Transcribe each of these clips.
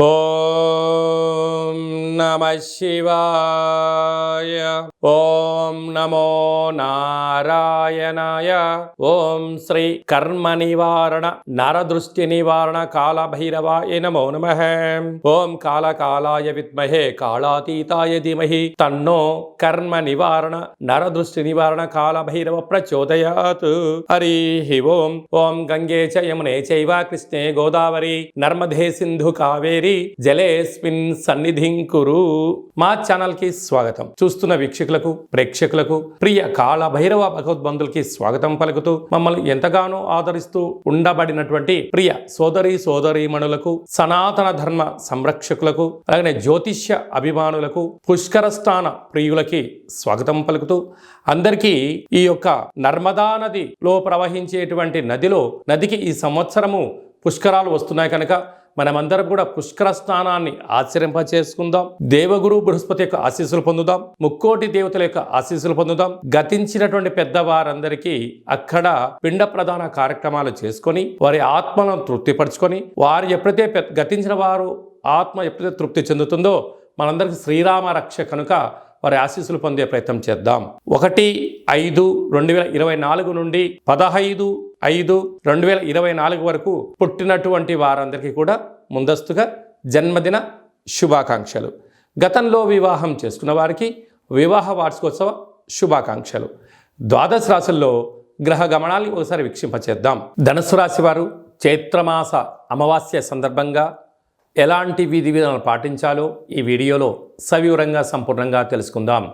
ఓం నమ శివాయ. ఓం నమో నారాయణాయ. ఓం శ్రీ కర్మ నివారణ నరదృష్టి నివారణ కాళభైరవాయ నమో నమ. ఓం కాళకాలాయ విద్మహే కాళాతీతాయ ధీమహి. తన్నో కర్మ నివారణ నరదృష్టి నివారణ కాళభైరవ ప్రచోదయాత్. హరి ఓం. ఓం గంగే చ యమునే చైవ కృష్ణే గోదావరి. నర్మదే సింధు కావేరి. జలేస్మిన్ సన్నిధిం కురు. మా ఛానల్కి స్వాగతం. చూస్తున్న వీక్షకు వీక్షకులకు ప్రేక్షకులకు ప్రియ కాళ భైరవ భగవద్బంధులకి స్వాగతం పలుకుతూ మమ్మల్ని ఎంతగానో ఆదరిస్తూ ఉండబడినటువంటి ప్రియ సోదరి సోదరీమణులకు సనాతన ధర్మ సంరక్షకులకు అలాగే జ్యోతిష్య అభిమానులకు పుష్కరస్థాన ప్రియులకి స్వాగతం పలుకుతూ అందరికీ ఈ యొక్క నర్మదా నదిలో ప్రవహించేటువంటి నదిలో నదికి ఈ సంవత్సరము పుష్కరాలు వస్తున్నాయి కనుక మనమందరం కూడా పుష్కర స్నానాన్ని ఆచరింపచేసుకుందాం. దేవగురు బృహస్పతి యొక్క ఆశీస్సులు పొందుదాం. ముక్కోటి దేవతల యొక్క ఆశీస్సులు పొందుదాం. గతించినటువంటి పెద్దవారందరికీ అక్కడ పిండ ప్రధాన కార్యక్రమాలు చేసుకొని వారి ఆత్మలను తృప్తిపరచుకొని వారు ఎప్పుడైతే పె- గతించిన వారు ఆత్మ ఎప్పుడైతే తృప్తి చెందుతుందో మనందరికీ శ్రీరామ రక్ష కనుక వారి ఆశీస్సులు పొందే ప్రయత్నం చేద్దాం. ఒకటి ఐదు రెండు వేల ఇరవై నాలుగు నుండి పదహైదు ఐదు రెండు వేల ఇరవై నాలుగు వరకు పుట్టినటువంటి వారందరికీ కూడా ముందస్తుగా జన్మదిన శుభాకాంక్షలు. గతంలో వివాహం చేసుకున్న వారికి వివాహ వార్షికోత్సవ శుభాకాంక్షలు. ద్వాదశ రాశుల్లో గ్రహ గమనాన్ని ఒకసారి వీక్షింపచేద్దాం. ధనుసు రాశి వారు చైత్రమాస అమావాస్య సందర్భంగా ఎలాంటి విధి విధానాలు పాటించాలో ఈ వీడియోలో సవివరంగా సంపూర్ణంగా తెలుసుకుందాం.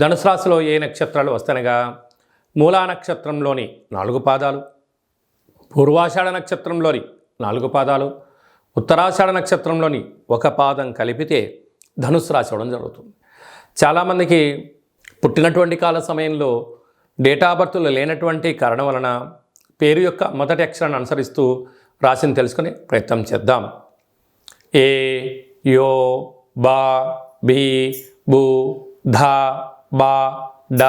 ధనుసు రాశిలో ఏ నక్షత్రాలు వస్తనగా మూలా నక్షత్రంలోని నాలుగు పాదాలు పూర్వాషాఢ నక్షత్రంలోని నాలుగు పాదాలు ఉత్తరాషాఢ నక్షత్రంలోని ఒక పాదం కలిపితే ధనుసు రాశి అవడం జరుగుతుంది. చాలామందికి పుట్టినటువంటి కాల సమయంలో డేటా బర్త్లు లేనటువంటి కారణం వలన పేరు యొక్క మొదటి అక్షరాన్ని అనుసరిస్తూ రాశిని తెలుసుకునే ప్రయత్నం చేద్దాం. ఏ యో బా బి బు ధ బా డ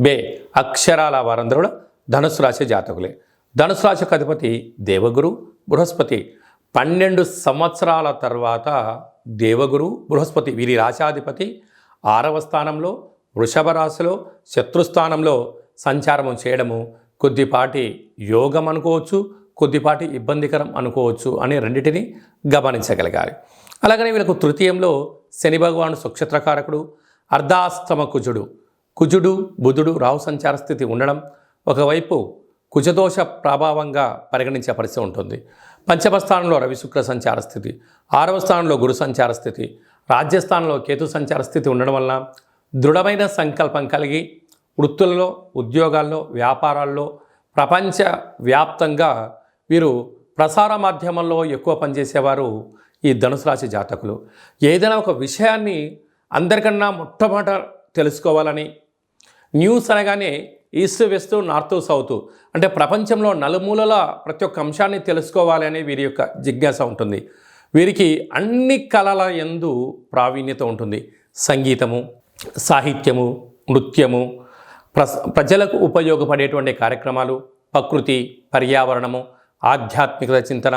బే అక్షరాల వారందరూ కూడా ధనుసు రాశి జాతకులే. ధనుసు రాశి అధిపతి దేవగురు బృహస్పతి. పన్నెండు సంవత్సరాల తర్వాత దేవగురు బృహస్పతి వీరి రాశాధిపతి. ఆరవ స్థానంలో వృషభ రాశిలో శత్రుస్థానంలో సంచారము చేయడము. కొద్దిపాటి యోగం అనుకోవచ్చు కొద్దిపాటి ఇబ్బందికరం అనుకోవచ్చు అని రెండింటిని గమనించగలగాలి. అలాగనే వీళ్ళకు తృతీయంలో శని భగవాను సుక్షత్రకారకుడు అర్ధాస్తమ కుజుడు. కుజుడు బుధుడు రాహు సంచార స్థితి ఉండడం. ఒకవైపు కుజదోష ప్రభావంగా పరిగణించే పరిస్థితి ఉంటుంది. పంచమ స్థానంలో రవిశుక్ర సంచార స్థితి ఆరవ స్థానంలో గురు సంచార స్థితి రాజ్యస్థానంలో కేతు సంచార స్థితి ఉండడం వలన దృఢమైన సంకల్పం కలిగి వృత్తులలో ఉద్యోగాల్లో వ్యాపారాల్లో ప్రపంచ వ్యాప్తంగా వీరు ప్రసార మాధ్యమంలో ఎక్కువ పనిచేసేవారు ఈ ధనుసు రాశి జాతకులు. ఏదైనా ఒక విషయాన్ని అందరికన్నా మొట్టమొదట తెలుసుకోవాలని న్యూస్ అనగానే ఈస్ట్ వెస్ట్ నార్త్ సౌత్. అంటే ప్రపంచంలో నలుమూలల ప్రతి ఒక్క అంశాన్ని తెలుసుకోవాలి అనే వీరి యొక్క జిజ్ఞాస ఉంటుంది. వీరికి అన్ని కళల ఎందు ప్రావీణ్యత ఉంటుంది. సంగీతము సాహిత్యము నృత్యము ప్రస్ ప్రజలకు ఉపయోగపడేటువంటి కార్యక్రమాలు ప్రకృతి పర్యావరణము ఆధ్యాత్మికత చింతన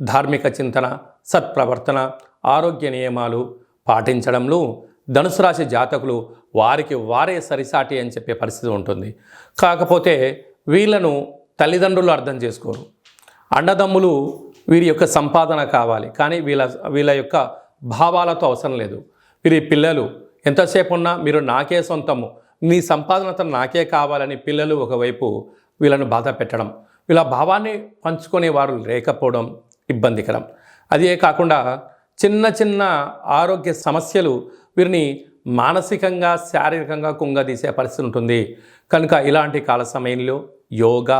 ధార్మిక చింతన సత్ప్రవర్తన ఆరోగ్య నియమాలు పాటించడంలో ధనుసు రాశి జాతకులు వారికి వారే సరిసాటి అని చెప్పే పరిస్థితి ఉంటుంది. కాకపోతే వీళ్ళను తల్లిదండ్రులు అర్థం చేసుకోరు. అండదమ్ములు వీరి యొక్క సంపాదన కావాలి. కానీ వీళ్ళ వీళ్ళ యొక్క భావాలతో అవసరం లేదు. వీరి పిల్లలు ఎంతసేపు ఉన్నా మీరు నాకే సొంతము మీ సంపాదనతో నాకే కావాలని పిల్లలు ఒకవైపు వీళ్ళను బాధ పెట్టడం వీళ్ళ భావాన్ని పంచుకునే వారు లేకపోవడం ఇబ్బందికరం. అదే కాకుండా చిన్న చిన్న ఆరోగ్య సమస్యలు వీరిని మానసికంగా శారీరకంగా కుంగదీసే పరిస్థితి ఉంటుంది. కనుక ఇలాంటి కాల సమయంలో యోగా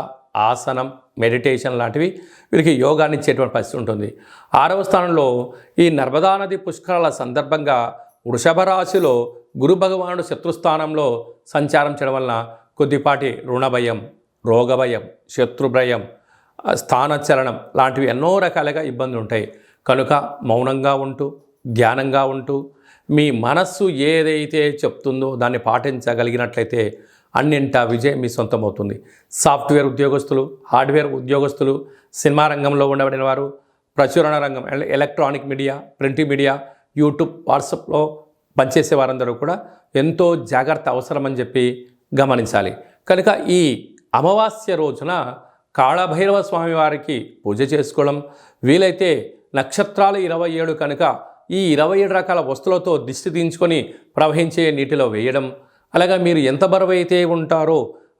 ఆసనం మెడిటేషన్ లాంటివి వీరికి యోగాన్ని ఇచ్చేటువంటి పరిస్థితి ఉంటుంది. ఆరవ స్థానంలో ఈ నర్మదా నది పుష్కరాల సందర్భంగా వృషభ రాశిలో గురు భగవానుడు శత్రుస్థానంలో సంచారం చేయడం వలన కొద్దిపాటి రుణభయం రోగభయం శత్రుభయం స్థానచలనం లాంటివి ఎన్నో రకాలుగా ఇబ్బందులు ఉంటాయి. కనుక మౌనంగా ఉంటూ ధ్యానంగా ఉంటూ మీ మనస్సు ఏదైతే చెప్తుందో దాన్ని పాటించగలిగినట్లయితే అన్నింటా విజయం మీ సొంతమవుతుంది. సాఫ్ట్వేర్ ఉద్యోగస్తులు హార్డ్వేర్ ఉద్యోగస్తులు సినిమా రంగంలో ఉండబడిన వారు ప్రచురణ రంగం ఎల- electronic media print media YouTube వాట్సాప్లో పనిచేసే వారందరూ కూడా ఎంతో జాగ్రత్త అవసరమని చెప్పి గమనించాలి. కనుక ఈ అమావాస్య రోజున కాళభైరవ స్వామి వారికి పూజ చేసుకోవడం వీలైతే నక్షత్రాలు ఇరవై ఏడు కనుక ఈ ఇరవై ఏడు రకాల వస్తువులతో దిష్టి దించుకొని ప్రవహించే నీటిలో వేయడం. అలాగా మీరు ఎంత బరువు అయితే ఉంటారో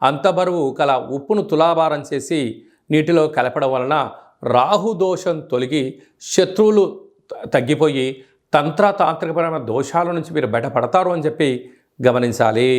అంత బరువు కల ఉప్పును తులాభారం చేసి నీటిలో కలపడం వలన రాహు దోషం తొలగి శత్రువులు తగ్గిపోయి తంత్ర తాంత్రికపరమైన దోషాల నుంచి మీరు బయటపడతారు అని చెప్పి గమనించాలి.